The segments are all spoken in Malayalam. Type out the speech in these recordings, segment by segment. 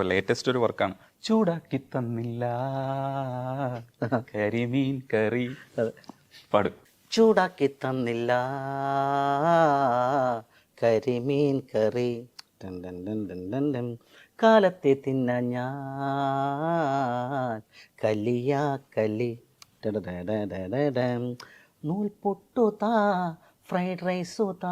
ഇപ്പൊ ലേറ്റസ്റ്റ് ഒരു വർക്കാണ് ചൂടാക്കി തന്നില്ല. കരിമീൻ കറി. പാടും. ചൂടാക്കി തന്നില്ല. കരിമീൻ കറി. കാലത്തെ തിന്ന ഞാൻ. കലിയാ കലി. നൂൽ പൊട്ടു താ. ഫ്രൈഡ് റൈസ് ഊത്താ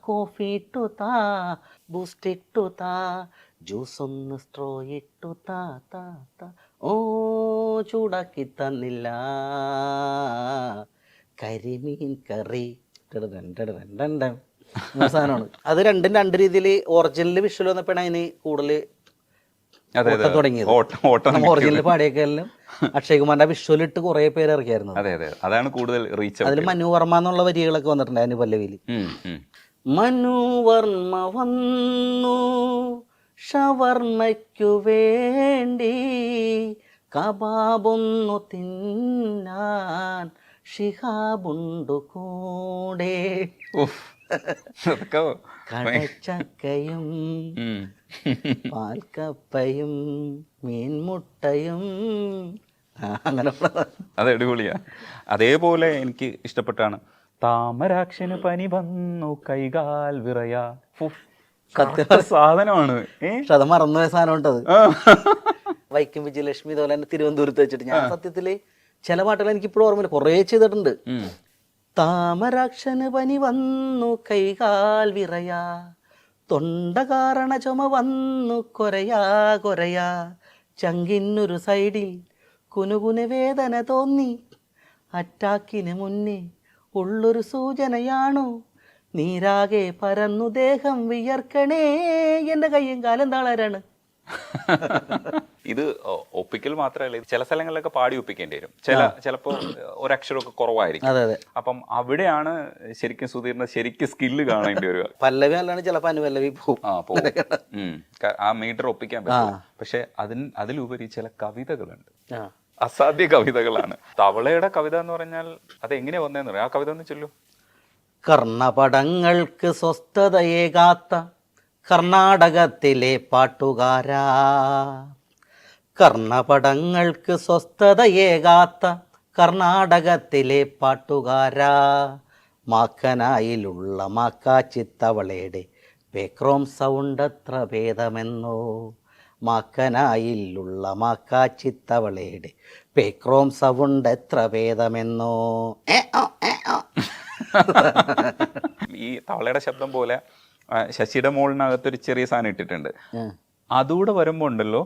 കോഫി ഇട്ടു താ ബൂസ്റ്റ് ഇട്ടു താ ജ്യൂസ് ഒന്ന് സ്ട്രോ ഇട്ടു താ താ താ ഓ ചൂടാക്കി തന്നില്ല. കരിമീൻ കറി. സാധനമാണ് അത് രണ്ടും രണ്ട് രീതിയിൽ ഒറിജിനൽ വിഷ്വൽ വന്നപ്പോഴാണ് അതിന് കൂടുതൽ ഓട്ടം തുടങ്ങിയത്. ഒറിജിനൽ അക്ഷയ് കുമാറിന്റെ കുറെ പേര് ഇറക്കിയായിരുന്നു. അതെ അതെ. അതാണ് കൂടുതൽ റീച്ച് അതിൽ മനു വർമ്മ എന്നുള്ള വരികളൊക്കെ വന്നിട്ടുണ്ട് അതിന് പല്ലവിയിൽ മനു വർമ്മ വന്നു ഷവർമ്മയ്ക്കു വേണ്ടി കബാബൊന്നു തിന്നാൻ ഷിഹാബുണ്ടു കൂടെ. കടച്ചക്കയും. പാൽക്കപ്പയും മീൻമുട്ടയും. അങ്ങനെ അത് അടിപൊളിയാ. അതേപോലെ എനിക്ക് ഇഷ്ടപ്പെട്ടാണ്. താമരാക്ഷന് പനി വന്നു കൈകാൽ വിറയാ. സാധനമാണ്. പക്ഷെ അത് മറന്നുപോയ സാധനം ഉണ്ടത് ആ. വൈക്കം വിജയലക്ഷ്മി ഇതുപോലെ തന്നെ തിരുവനന്തപുരത്ത് വെച്ചിട്ട്. ഞാൻ സത്യത്തിൽ ചില പാട്ടുകൾ എനിക്ക് ഇപ്പോഴും ഓർമ്മയില്ല. കുറേ ചെയ്തിട്ടുണ്ട്. താമരാക്ഷന് പനി വന്നു കൈകാൽ വിറയാ. തൊണ്ട കാരണ ചുമ വന്നു കൊരയാ കൊരയാ. ചങ്കിന്നൊരു സൈഡിൽ കുനുകുന വേദന തോന്നി. അറ്റാക്കിന് മുന്നേ ഉള്ളൊരു സൂചനയാണു. നീരാകെ പരന്നു ദേഹം വിയർക്കണേ എന്റെ കയ്യും കാലം താളരാണ്. ഇത് ഒപ്പിക്കൽ മാത്രമല്ല ചില സ്ഥലങ്ങളിലൊക്കെ പാടി ഒപ്പിക്കേണ്ടി വരും. ചില ചിലപ്പോ ഒരക്ഷരമൊക്കെ കുറവായിരിക്കും. അതെ അതെ. അപ്പം അവിടെയാണ് ശരിക്കും സുധീറിന്റെ ശരിക്കും സ്കില്ല് കാണേണ്ടി വരിക. പല്ലവി അല്ലാണ്ട് ചിലപ്പോൾ അനുപല്ലവി പോകും ആ പോകും ഉം. ക- ആ മീറ്റർ ഒപ്പിക്കാൻ പറ്റും. പക്ഷെ അതിന് അതിലുപരി ചില കവിതകളുണ്ട്. ആ. അസാധ്യ കവിതകളാണ്. തവളയുടെ കവിത എന്ന് പറഞ്ഞാൽ അത് എങ്ങനെയാ വന്നതെന്ന് പറയാം ആ കവിത ഒന്ന് ചൊല്ലു. കർണപടങ്ങൾക്ക് സ്വസ്ഥതയേകാത്ത കർണാടകത്തിലെ പാട്ടുകാരാ. കർണപടങ്ങൾക്ക് സ്വസ്ഥതയേകാത്ത കർണാടകത്തിലെ പാട്ടുകാരാ. മാക്കനായിലുള്ള മാക്കാച്ചിത്തവളയുടെ പേക്രോം സൗണ്ട് അത്ര ഭേദമെന്നോ. മാക്കനായിലുള്ള മാക്കാച്ചിത്തവളയുടെ പേക്രോം സൗണ്ട് എത്ര ഭേദമെന്നോ. ഈ തവളയുടെ ശബ്ദം പോലെ ശശിയുടെ മോളിനകത്തൊരു ചെറിയ സാധനം ഇട്ടിട്ടുണ്ട്. അതുകൂടെ വരുമ്പോ ഉണ്ടല്ലോ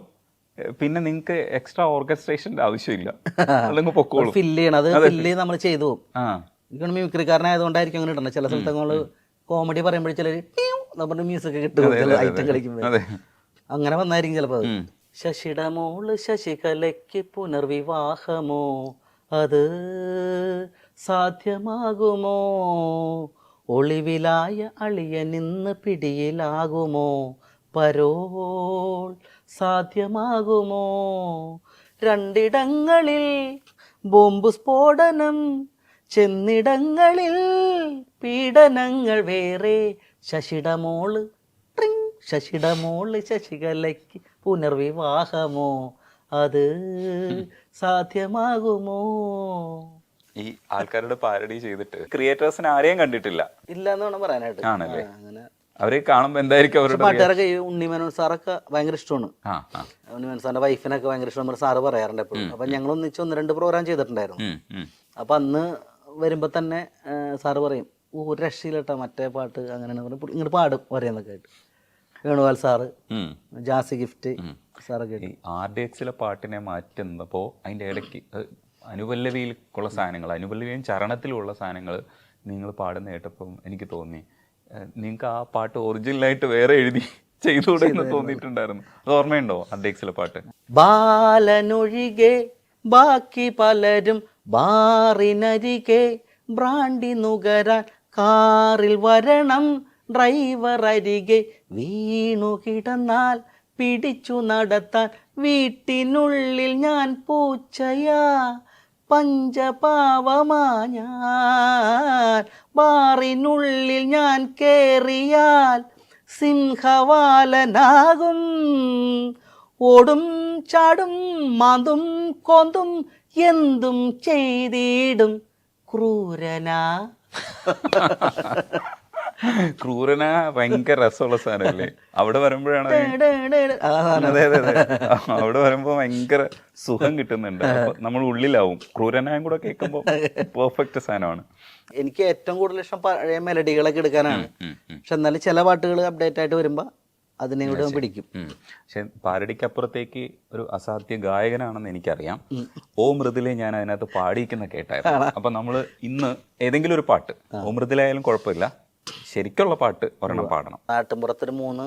പിന്നെ നിങ്ങൾക്ക് എക്സ്ട്രാ ഓർക്കസ്ട്രേഷന്റെ ആവശ്യമില്ല. അല്ലെങ്കിൽ പൊക്കോളൂ. ഫില്ല് ചെയ്യണം. അത് ഫില്ല് നമ്മൾ ചെയ്തു പോകും. ആ. എനിക്കാണ് മ്യൂക്രിക്കാരനായതുകൊണ്ടായിരിക്കും അങ്ങനെ ഇടണം ചില സ്ഥലത്ത് നമ്മൾ കോമഡി പറയുമ്പോഴേ ചിലർ നമ്മുടെ മ്യൂസിക് കിട്ടും. ഐറ്റം കളിക്കുമ്പോൾ അങ്ങനെ വന്നായിരിക്കും ചിലപ്പോൾ ഉം. ശശിയുടെ മോൾ ശശികലയ്ക്ക് പുനർവിവാഹമോ? അത് സാധ്യമാകുമോ? ഒളിവിലായ അളിയനിന്ന് പിടിയിലാകുമോ? പരോൾ സാധ്യമാകുമോ? രണ്ടിടങ്ങളിൽ ബോംബ് സ്ഫോടനം ചെന്നിടങ്ങളിൽ പീഡനങ്ങൾ വേറെ. ശശിടമോൾ മോൾ ട്രിങ് ശശിടമോൾ ശശികലയ്ക്ക് പുനർവിവാഹമോ? അത് സാധ്യമാകുമോ? ഈ ആൾക്കാരുടെ പാരഡി ചെയ്തിട്ട് ക്രിയേറ്റേഴ്സിന് ആരെയും കണ്ടിട്ടില്ല. ഇല്ല എന്ന് വേണം പറയാനായിട്ട്. ആണല്ലേ? അങ്ങനെ. അവരെ കാണുമ്പോ എന്തായിരിക്കും അവരുടെ പാട്ടുകാരൊക്കെ ഈ ഉണ്ണിമേനോൻ സാറൊക്കെ ഭയങ്കര ഇഷ്ടമാണ്. ആ ഉണ്ണിമേനോൻ സാറിന്റെ വൈഫിനൊക്കെ ഭയങ്കര ഇഷ്ടം സാറ് പറയാറുണ്ട് എപ്പോഴും. അപ്പൊ ഞങ്ങൾ ഒന്നിച്ച് ഒന്ന് രണ്ട് പ്രോഗ്രാം ചെയ്തിട്ടുണ്ടായിരുന്നു. അപ്പൊ അന്ന് വരുമ്പോ തന്നെ സാറ് പറയും "ഓ, ഒരു രക്ഷയില്ലട്ടോ മറ്റേ പാട്ട് അങ്ങനെയാണ് പറയും ഇങ്ങോട്ട് പാടും പറയുന്നൊക്കെ ആയിട്ട്. വേണുപാൽ സാറ് ജാസി ഗിഫ്റ്റ് സാറൊക്കെ ആർ ഡി എക്സിലെ പാട്ടിനെ മാറ്റുന്നപ്പോ അതിന്റെ ഇടയ്ക്ക് അത് അനുപല്ലവിയിലുള്ള സാധനങ്ങൾ അനുപല്ലവിയും ചരണത്തിലുള്ള സാധനങ്ങൾ നിങ്ങൾ പാടുന്ന കേട്ടപ്പം എനിക്ക് തോന്നി. നിങ്ങൾക്ക് ആ പാട്ട് ഒറിജിനലായിട്ട് വേറെ എഴുതി ചെയ്തുകൂടെ എന്ന് തോന്നിയിട്ടുണ്ടായിരുന്നു. അത് ഓർമ്മയുണ്ടോ അദ്ദേഹത്തിലെ പാട്ട്? ബാലനൊഴികെ ബാക്കി പലരും ബാറിനരികെ ബ്രാണ്ടി നുകരാൻ കാറിൽ വരണം. ഡ്രൈവർ അരികെ വീണു കിടന്നാൽ പിടിച്ചു നടത്താൻ വീട്ടിനുള്ളിൽ ഞാൻ പൂച്ചയാ. പഞ്ചപാവമാ ഞാൻ ബാറിനുള്ളിൽ ഞാൻ കേറിയാൽ സിംഹവാലനാകും. ഓടും ചാടും മാന്തും കോന്തും എന്തും ചെയ്തിടും ക്രൂരനാ. ക്രൂരന ഭയങ്കര രസമുള്ള സാധനമല്ലേ? അവിടെ വരുമ്പോഴാണ്. അതെ അതെ അതെ അവിടെ വരുമ്പോ ഭയങ്കര സുഖം കിട്ടുന്നുണ്ട്. നമ്മൾ ഉള്ളിലാവും. ക്രൂരനായും കൂടെ കേൾക്കുമ്പോ പെർഫെക്റ്റ് സാധനമാണ്. എനിക്ക് ഏറ്റവും കൂടുതൽ ഇഷ്ടം പഴയ മെലഡികളൊക്കെ എടുക്കാനാണ്. പക്ഷെ എന്നാലും ചില പാട്ടുകൾ അപ്ഡേറ്റ് ആയിട്ട് വരുമ്പോൾ അതിനെ കൂടെ പിടിക്കും. പക്ഷെ പക്ഷെ പാരടിക്കപ്പുറത്തേക്ക് ഒരു അസാധ്യ ഗായകനാണെന്ന് എനിക്കറിയാം. ഓ മൃദുലെ ഞാൻ അതിനകത്ത് പാടിയിരിക്കുന്ന കേട്ടായിരുന്നു. അപ്പൊ നമ്മൾ ഇന്ന് ഏതെങ്കിലും ഒരു പാട്ട്. ഓ മൃദുലായാലും കുഴപ്പമില്ല. ശരിക്കുള്ള പാട്ട് ഒരെണ്ണം പാടണം. നാട്ടിൻപുറത്തൊരു മൂന്ന്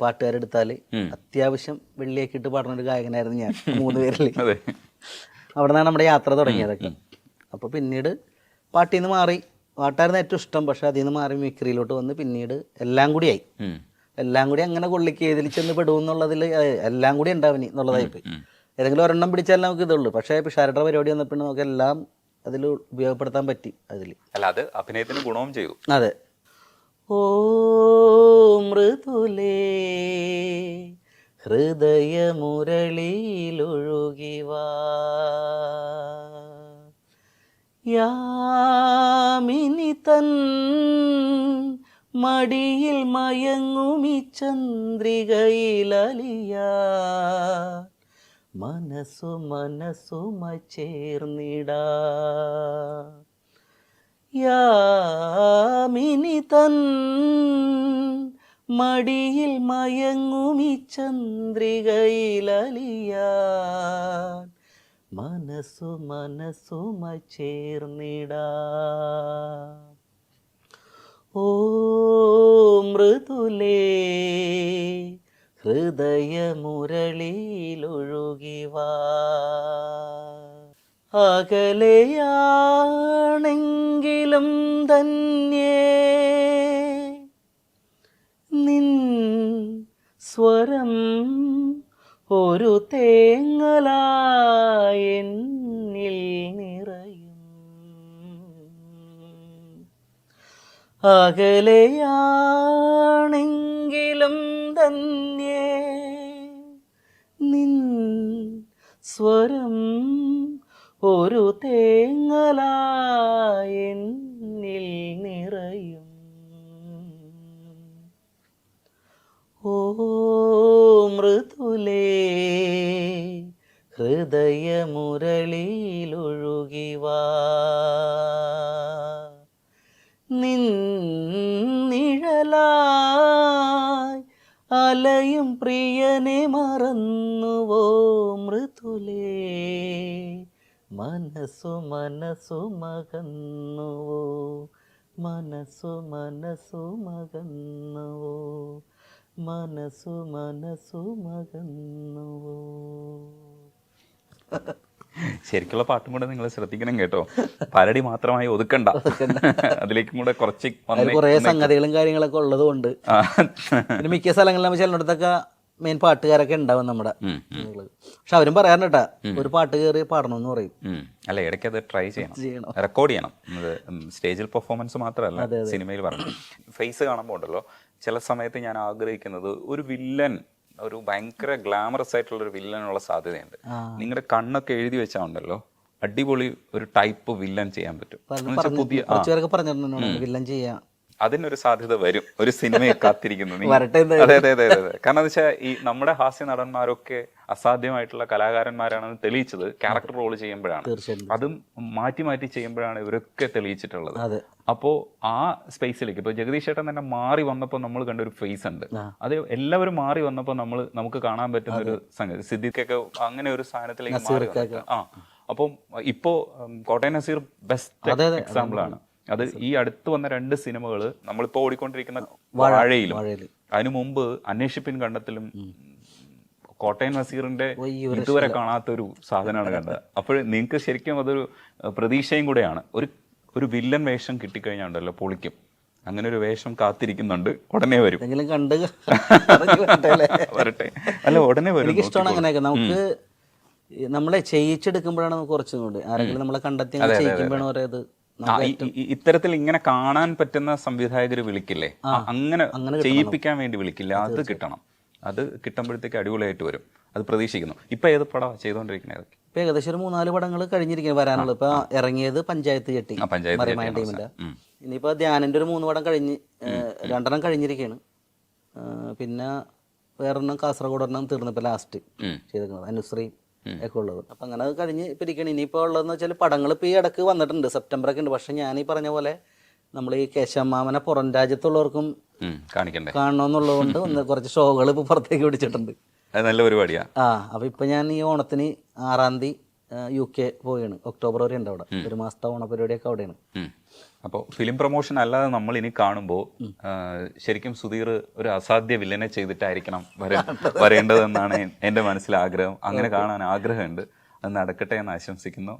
പാട്ടുകാരെടുത്താൽ. അത്യാവശ്യം വെള്ളിയൊക്കെ ഇട്ട് പാടുന്ന ഒരു ഗായകനായിരുന്നു ഞാൻ മൂന്ന് പേരിൽ അവിടെ നിന്നാണ് നമ്മുടെ യാത്ര തുടങ്ങിയതൊക്കെ അപ്പോൾ പിന്നീട് പാട്ടിൽ നിന്ന് മാറി. പാട്ടായിരുന്നു ഏറ്റവും ഇഷ്ടം പക്ഷെ അതിൽ നിന്ന് മാറി മിക്രിയിലോട്ട് വന്ന് പിന്നീട് എല്ലാം കൂടിയായി ആയി. എല്ലാം കൂടി അങ്ങനെ കൊള്ളിക്ക് ഏതിൽ ചെന്ന് പെടുമെന്നുള്ളതിൽ എല്ലാം കൂടി ഉണ്ടാവിനി എന്നുള്ളതായിപ്പോയി പോയി. ഏതെങ്കിലും ഒരെണ്ണം പിടിച്ചാൽ നമുക്ക് ഇതുള്ളൂ. പക്ഷേ പിഷാരുടെ പരിപാടി വന്നപ്പോൾ നമുക്ക് എല്ലാം അതിൽ ഉപയോഗപ്പെടുത്താൻ പറ്റി അതിൽ അല്ല അത് അഭിനയത്തിന് ഗുണവും ചെയ്തു അതെ. ഓ മൃദുലേ ഹൃദയമുരളിയിലൊഴുകിവാ യാമിനി തൻ മടിയിൽ മയങ്ങുമി ചന്ദ്രികയിലലിയ. മനസ്സു മനസ്സുമ ചേർന്നിടാ യാമിനി തൻ മടിയിൽ മയങ്ങുമി ചന്ദ്രികയിലലിയാൻ. മനസ്സു മനസ്സുമ ചേർന്നിടാ ഓ മൃദുലേ ഹൃദയമുരളിയിലൊഴുകിവാ അകലെയാണെങ്കിലും തന്നേ നിൻ സ്വരം ഒരു തേങ്ങലായെന്നിൽ നിറയും. അകലെയാണെങ്കിലും തന്നെ സ്വരം ഒരു തേങ്ങലായെന്നിൽ നിറയും. ഓ മൃദുലേ ഹൃദയമുരളിയിലൊഴുകിവാ അലയും പ്രിയനെ മറന്നുവോ മൃതുലേ മനസ്സു മനസ്സു മകന്നുവോ? മനസ്സു മനസ്സു മകന്നുവോ? മനസ്സു മനസ്സു മകന്നുവോ? ശരിക്കുള്ള പാട്ടും കൂടെ നിങ്ങൾ ശ്രദ്ധിക്കണം കേട്ടോ. പരടി മാത്രമായി ഒതുക്കണ്ട. അതിലേക്കും കൂടെ കുറച്ച് കുറേ സംഗതികളും കാര്യങ്ങളൊക്കെ ഉള്ളത് കൊണ്ട് മിക്ക സ്ഥലങ്ങളിൽ നമ്മൾ ചെല്ലിടത്തൊക്കെ മെയിൻ പാട്ടുകാരൊക്കെ ഉണ്ടാവും നമ്മുടെ പക്ഷെ അവരും പറയാറുണ്ട് കേട്ടാ ഒരു പാട്ട് കയറി പാടണമെന്ന് പറയും. അല്ല ഇടയ്ക്ക് അത് ട്രൈ ചെയ്യണം. ചെയ്യണം. റെക്കോർഡ് ചെയ്യണം. സ്റ്റേജിൽ പെർഫോമൻസ് മാത്രമല്ല സിനിമയിൽ പറഞ്ഞു ഫേസ് കാണുമ്പോൾ ഉണ്ടല്ലോ ചില സമയത്ത് ഞാൻ ആഗ്രഹിക്കുന്നത് ഒരു വില്ലൻ ഒരു ഭയങ്കര ഗ്ലാമറസ് ആയിട്ടുള്ള ഒരു വില്ലനുള്ള സാധ്യതയുണ്ട്. നിങ്ങളുടെ കണ്ണൊക്കെ എഴുതി വെച്ചാൽ ഉണ്ടല്ലോ അടിപൊളി ഒരു ടൈപ്പ് വില്ലൻ ചെയ്യാൻ പറ്റും. പുതിയ വില്ലൻ ചെയ്യാം. അതിനൊരു സാധ്യത വരും. ഒരു സിനിമയെ കാത്തിരിക്കുന്നു. അതെ അതെ അതെ അതെ. കാരണം എന്താ വെച്ചാൽ ഈ നമ്മുടെ ഹാസ്യ നടന്മാരൊക്കെ അസാധ്യമായിട്ടുള്ള കലാകാരന്മാരാണെന്ന് തെളിയിച്ചത് ക്യാരക്ടർ റോൾ ചെയ്യുമ്പോഴാണ്. അതും മാറ്റി മാറ്റി ചെയ്യുമ്പോഴാണ് ഇവരൊക്കെ തെളിയിച്ചിട്ടുള്ളത്. അതെ. അപ്പോൾ ആ സ്പേസിലേക്ക് ഇപ്പോൾ ജഗദീഷ് ചേട്ടൻ തന്നെ മാറി വന്നപ്പോൾ നമ്മൾ കണ്ട ഒരു ഫേസ് ഉണ്ട്. അത് എല്ലാവരും മാറി വന്നപ്പോൾ നമ്മൾ നമുക്ക് കാണാൻ പറ്റുന്ന ഒരു സംഗതി. സിദ്ദിഖൊക്കെ അങ്ങനെ ഒരു സ്ഥാനത്തിലേക്ക് മാറി ആ. അപ്പം ഇപ്പോ കോട്ടയം നസീർ ബെസ്റ്റ് അതെ, അതെ. ഈ അടുത്ത് വന്ന രണ്ട് സിനിമകൾ നമ്മളിപ്പോൾ ഓടിക്കൊണ്ടിരിക്കുന്ന വാഴയിലും അതിനു മുമ്പ് അന്വേഷിപ്പിൻ കണ്ടത്തിലും കോട്ടയം നസീറിന്റെ ഇതുവരെ കാണാത്തൊരു സാധനമാണ് കണ്ടത്. അപ്പോൾ നിങ്ങൾക്ക് ശരിക്കും അതൊരു പ്രതീക്ഷയും കൂടെയാണ്. ഒരു ഒരു വില്ലൻ വേഷം കിട്ടിക്കഴിഞ്ഞാൽ ഉണ്ടല്ലോ പൊളിക്കും. അങ്ങനെ ഒരു വേഷം കാത്തിരിക്കുന്നുണ്ട്. ഉടനെ വരും. കണ്ട് വരട്ടെ. അല്ല ഉടനെ വരും. എനിക്ക് ഇഷ്ടമാണ് അങ്ങനെയൊക്കെ. നമുക്ക് നമ്മളെ ചെയ്യിച്ചെടുക്കുമ്പോഴാണ് നമുക്ക് കുറച്ചും കൂടി. ആരെങ്കിലും നമ്മളെ കണ്ടെത്തി ചെയ്യിക്കുമ്പോഴാണ് പറയുന്നത് ഇത്തരത്തിൽ ഇങ്ങനെ കാണാൻ പറ്റുന്ന സംവിധായകർ വിളിക്കില്ലേ? അങ്ങനെ ചെയ്യിപ്പിക്കാൻ വേണ്ടി വിളിക്കില്ല? അത് കിട്ടണം. അത് കിട്ടുമ്പോഴത്തേക്ക് അടിപൊളിയായിട്ട് വരും. അത് പ്രതീക്ഷിക്കുന്നു. ഇപ്പൊ ഏത് പടം ചെയ്തുകൊണ്ടിരിക്കുന്നത് ഏതൊക്കെ ഇപ്പൊ ഏകദേശം ഒരു മൂന്നാൽ പടങ്ങൾ കഴിഞ്ഞിരിക്കുന്നു വരാനുള്ളത് ഇപ്പൊ ഇറങ്ങിയത് പഞ്ചായത്ത് ചെട്ടി പഞ്ചായത്ത് ടീമിന്റെ. ഇനിയിപ്പോ ധ്യാനന്റെ ഒരു മൂന്ന് പടം കഴിഞ്ഞ് രണ്ടെണ്ണം കഴിഞ്ഞിരിക്കുകയാണ് പിന്നെ വേറൊരെണ്ണം കാസർഗോഡ് ഒരെണ്ണം തീർന്നു. ഇപ്പൊ ലാസ്റ്റ്. ചെയ്തിരിക്കുന്നത്. അനുശ്രീ. ഒക്കെ ഉള്ളത്. അപ്പൊ അങ്ങനെ അത് കഴിഞ്ഞ് പിരിക്കണം ഇരിക്കണം. ഇനിയിപ്പോ ഉള്ളതെന്ന് വെച്ചാൽ പടങ്ങൾ ഇപ്പൊ ഈ ഇടയ്ക്ക് വന്നിട്ടുണ്ട്. സെപ്റ്റംബർ ഒക്കെ ഉണ്ട്. പക്ഷെ ഞാൻ ഈ പറഞ്ഞ പോലെ നമ്മൾ ഈ കേശവമാമനെ പുറം രാജ്യത്തുള്ളവർക്കും കാണിക്കണ്ടേ? കാണണമെന്നുള്ളത് കൊണ്ട് ഒന്ന് കുറച്ച് ഷോകൾ ഇപ്പൊ പുറത്തേക്ക് പിടിച്ചിട്ടുണ്ട്. നല്ല പരിപാടിയാ. ആ അപ്പൊ ഇപ്പൊ ഞാൻ ഈ ഓണത്തിന് ആറാം തീയതി യു കെ പോവുകയാണ് ഒക്ടോബർ വരെ ഉണ്ട് അവിടെ. ഒരു മാസത്തെ ഓണപരിപാടിയൊക്കെ അവിടെയാണ്. അപ്പോൾ ഫിലിം പ്രൊമോഷൻ അല്ലാതെ നമ്മൾ ഇനി കാണുമ്പോൾ ശരിക്കും സുധീർ ഒരു അസാധ്യ വില്ലനെ ചെയ്തിട്ടായിരിക്കണം വര വരേണ്ടതെന്നാണ് എന്റെ മനസ്സിൽ ആഗ്രഹം അങ്ങനെ കാണാൻ ആഗ്രഹമുണ്ട്. അത് നടക്കട്ടെ എന്ന് ആശംസിക്കുന്നു.